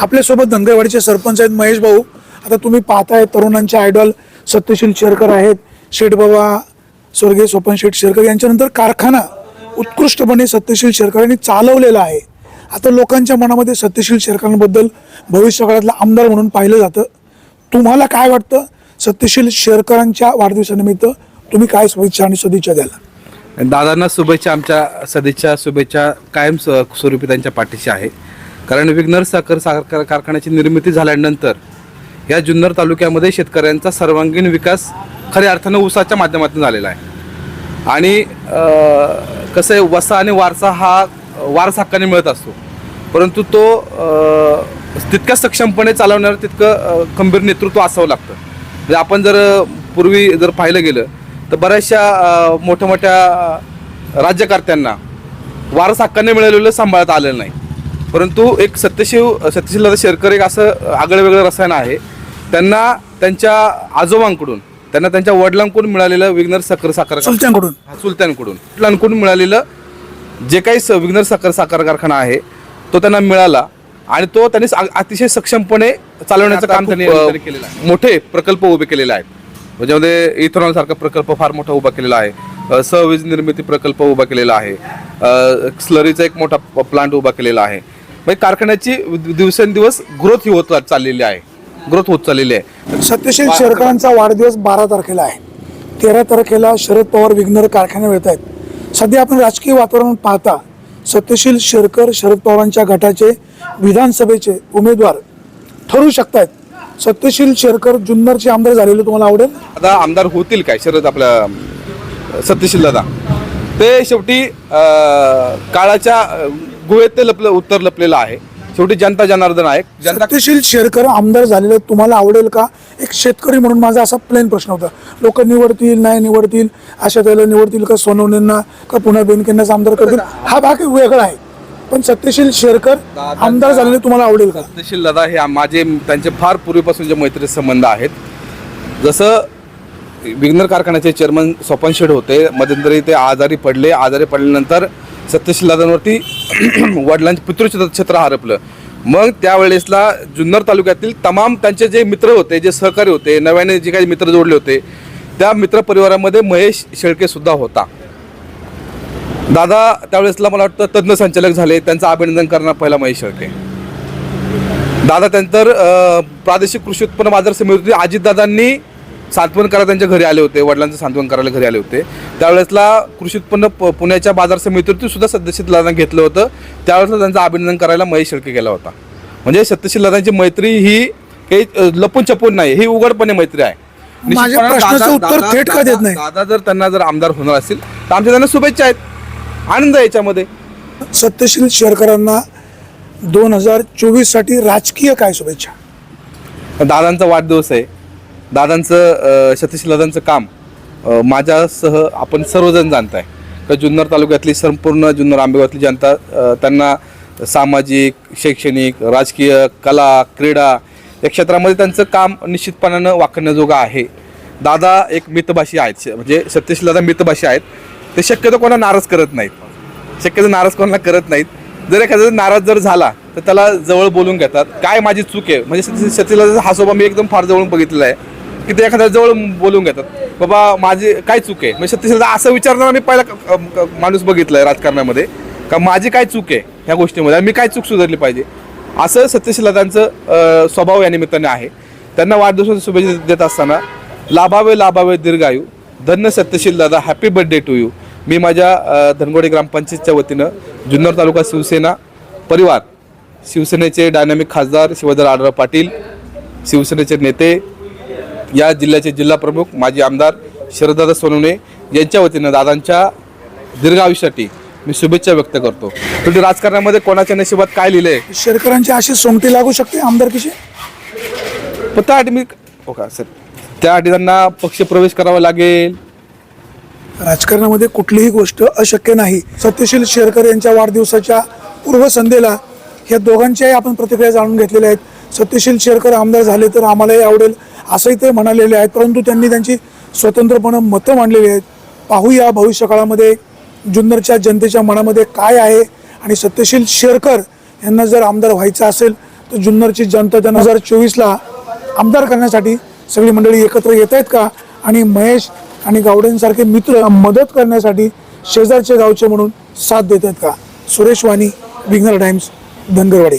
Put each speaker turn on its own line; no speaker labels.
आपल्यासोबत धनगरवाडीचे सरपंच आहेत महेश भाऊ. आता तुम्ही पाहताय तरुणांचे आयडॉल सत्यशील शेरकर आहेत. शेठबाबा स्वर्गीय सोपन शेठ शेरकर यांच्यानंतर कारखाना उत्कृष्टपणे सत्यशील शेरकरांनी चालवलेला आहे. आता लोकांच्या मनामध्ये सत्यशील शेरकरांबद्दल भविष्यकाळातला आमदार म्हणून पाहिलं जातं. तुम्हाला काय वाटतं? सत्यशील शेरकरांच्या वाढदिवसानिमित्त तुम्ही काय शुभेच्छा आणि सदिच्छा द्याल?
दादांना शुभेच्छा आमच्या सदिच्छा शुभेच्छा कायम स- स्वरूपी त्यांच्या पाठीशी आहे. कारण विघ्नर साखर साखर कारखान्याची निर्मिती झाल्यानंतर या जुन्नर तालुक्यामध्ये शेतकऱ्यांचा सर्वांगीण विकास खऱ्या अर्थानं ऊसाच्या माध्यमातून झालेला आहे. आणि कसं आहे वसा आणि वारसा हा वारस हक्काने मिळत असतो. परंतु तो तितक्या सक्षमपणे चालवणार तितकं खंबीर नेतृत्व असावं लागतं. म्हणजे आपण जर पूर्वी जर पाहिलं गेलं तर बऱ्याचशा मोठ्या मोठ्या राज्यकर्त्यांना वारस हक्काने मिळालेलं सांभाळता आलेलं नाही. परंतु एक सत्यशिव सत्यशील दादा शेरकर एक असं आगळं वेगळं रसायन आहे. त्यांना त्यांच्या आजोबांकडून त्यांना त्यांच्या वडिलांकडून मिळालेलं विग्नर साखर साखर
चुलत्यांकडून
सुलतानकडून. वडिलांकडून मिळालेलं जे काही स- विघ्नर साखर साखर कारखाना आहे तो त्यांना मिळाला आणि तो त्यांनी अतिशय सक्षमपणे चालवण्याचं काम त्यांनी केलेलं आहे. मोठे प्रकल्प उभे केलेले आहेत. त्याच्यामध्ये इथेनॉल सारखा प्रकल्प फार मोठा उभा केलेला आहे. अ, सहवीज निर्मिती प्रकल्प उभा केलेला आहे. अ, स्लरीचा एक मोठा प्लांट उभा केलेला आहे. म्हणजे कारखान्याची दिवसेंदिवस ग्रोथ ही होत चाललेली आहे. ग्रोथ होत चाललेली आहे.
सत्यशील शेरकरांचा वाढदिवस बारा तारखेला आहे. तेरा तारखेला शरद पवार विघ्नर कारखाने येत आहेत. सध्या आपण राजकीय वातावरण पाहता सत्यशील शेरकर शरद पवारांच्या गटाचे विधानसभेचे उमेदवार ठरू शकतायत. सत्यशील शेरकर जुन्नरचे आमदार झालेले तुम्हाला आवडेल?
आता आमदार होतील काय? शरद आपल्या सत्यशील दादा. ते शेवटी काळाच्या गुहेत ते लपलं उत्तर लपलेलं आहे. शेवटी जनता जनार्दन आहे. जनता
सत्यशील शेरकर आमदार झालेले तुम्हाला आवडेल का? एक शेतकरी म्हणून माझा असा प्लेन प्रश्न होता. लोक निवडतील नाही निवडतील अशा त्याला निवडतील का सोनवणेंना का पुन्हा बेनकेंनाच आमदार करतील? हा भाग वेगळा आहे. पण सत्यशील शेरकर आमदार झालेले तुम्हाला आवडेल का?
सत्यशील दादा हे माझे त्यांचे फार पूर्वीपासूनचे मैत्री संबंध आहेत. जसं विग्नर कारखान्याचे चेअरमन स्वपन शेड होते मध्यंतरी ते आजारी पडले. आजारी पडल्यानंतर सत्यशील दादांवरती वडिलांचे पितृक्षेत्र क्षेत्र हरपलं. मग त्यावेळेसला जुन्नर तालुक्यातील तमाम त्यांचे जे मित्र होते जे सहकारी होते नव्याने जे काही मित्र जोडले होते त्या मित्र परिवारामध्ये महेश शेळकेसुद्धा होता. दादा त्यावेळेसला मला वाटतं तज्ज्ञ संचालक झाले त्यांचं अभिनंदन करणार पहिला महेश शेळके. दादा त्यानंतर प्रादेशिक कृषी उत्पन्न बाजार समिती अजितदादांनी सांत्वन करा त्यांच्या घरी आले होते वडिलांचं सांत्वन करायला घरी आले होते. त्यावेळेसला कृषी उत्पन्न प- पुण्याच्या बाजार समितीवरती सुद्धा सत्यशील दादा घेतलं होतं. त्यावेळेसला त्यांचं अभिनंदन करायला महेश शेळके गेला होता. म्हणजे सत्यशील दादांची मैत्री ही काही लपून छपून नाही ही उघडपणे मैत्री आहे.
उत्तर थेट का देत नाही?
दादा जर त्यांना जर आमदार होणार असतील तर आमच्या त्यांना शुभेच्छा आहेत. आनंद आहे याच्यामध्ये.
सत्यशील शेरकरांना दोन हजार चोवीससाठी राजकीय काय शुभेच्छा?
दादांचा वाढदिवस आहे. दादांचं अ, दादांचं काम माझ्यासह आपण सर्वजण जाणत आहे तर जुन्नर तालुक्यातली संपूर्ण जुन्नर आंबेगावातली जनता त्यांना सामाजिक शैक्षणिक राजकीय कला क्रीडा या क्षेत्रामध्ये त्यांचं काम निश्चितपणानं वाकण्याजोगं आहे. दादा एक मितभाषी आहेत म्हणजे सत्यशील दादा मितभाषी आहेत. ते शक्यतो कोणा नाराज करत नाहीत. शक्यतो नाराज कोणाला करत नाहीत. जर एखादा नाराज जर झाला तर त्याला जवळ बोलून घेतात. काय माझी चूक आहे? म्हणजे सत्य- सत्यशीलदाचा हा स्वभाव मी एकदम फार जवळून बघितलेला आहे. की ते एखाद्या जवळ बोलून घेतात. बाबा माझी काय चूक आहे? म्हणजे सत्यशीलदा असं विचारणारा मी पहिला माणूस बघितला आहे राजकारणामध्ये. का माझी काय चूक आहे ह्या गोष्टीमध्ये? मी काय चूक सुधारली पाहिजे? असं सत्यशीलतांचं स्वभाव या निमित्ताने आहे. त्यांना वाढदिवसाच्या शुभेच्छा देत असताना लाभावे लाभावे दीर्घायू धन्य सत्यशील दादा हॅपी बर्थडे टू यू मी माझ्या धनगोडे धनगोडी ग्रामपंचायतच्या वतीनं जुन्नर तालुका शिवसेना परिवार शिवसेनेचे डायनामिक खासदार शिवधर आडराव पाटील शिवसेनेचे नेते या जिल्ह्याचे जिल्हा प्रमुख माजी आमदार शरददादा सोनवणे यांच्या वतीनं दादांच्या दीर्घ आयुष्यासाठी मी शुभेच्छा व्यक्त करतो. शेवटी राजकारणामध्ये कोणाच्या नशिबात काय लिहिलंय?
शेरकरांची अशी सोंगटी लागू शकते आमदारकीची
पण त्यासाठी मी हो का सर. त्यासाठी त्यांना पक्षप्रवेश करावा लागेल.
राजकारणामध्ये कुठलीही गोष्ट अशक्य नाही. सत्यशील शेरकर यांच्या वाढदिवसाच्या पूर्वसंध्येला या दोघांच्याही आपण प्रतिक्रिया जाणून घेतलेल्या आहेत. सत्यशील शेरकर आमदार झाले तर आम्हालाही आवडेल. असंही ते म्हणालेले आहेत परंतु त्यांनी त्यांची स्वतंत्रपणे मतं मांडलेली आहेत. पाहूया भविष्यकाळामध्ये जुन्नरच्या जनतेच्या मनामध्ये काय आहे आणि सत्यशील शेरकर यांना जर आमदार व्हायचं असेल तर जुन्नरची जनता दोन हजार चोवीसला आमदार करण्यासाठी सगळी मंडळी एकत्र येत आहेत का? आणि महेश आणि गावडेंसारखे मित्र मदत करण्यासाठी शेजारचे गावचे म्हणून साथ देत आहेत का? Suresh Wani winger Times Dhangarwadi.